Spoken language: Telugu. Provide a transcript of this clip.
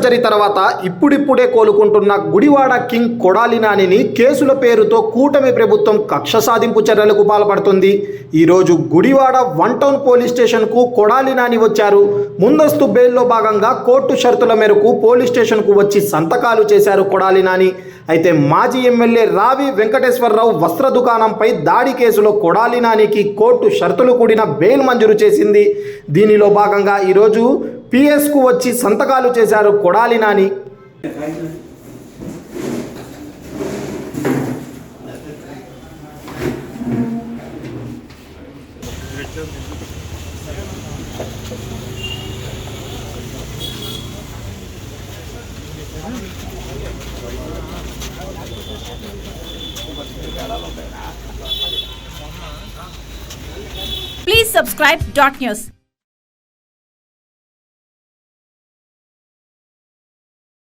సర్జరీ తర్వాత ఇప్పుడిప్పుడే కోలుకుంటున్న గుడివాడ కింగ్ కొడాలి నానిని కేసుల పేరుతో కూటమి ప్రభుత్వం కక్ష సాధింపు చర్యలకు పాల్పడుతుంది. ఈరోజు గుడివాడ వన్ టౌన్ పోలీస్ స్టేషన్కు కొడాలి నాని వచ్చారు. ముందస్తు బెయిల్లో భాగంగా కోర్టు షరతుల మేరకు పోలీస్ స్టేషన్కు వచ్చి సంతకాలు చేశారు కొడాలి నాని. అయితే మాజీ ఎమ్మెల్యే రావి వెంకటేశ్వరరావు వస్త్ర దుకాణంపై దాడి కేసులో కొడాలి నానికి కోర్టు షరతులు కూడిన బెయిల్ మంజూరు చేసింది. దీనిలో భాగంగా ఈరోజు పిఎస్కు వచ్చి సంతకాలు చేశారు Kodali Nani Please subscribe dot news.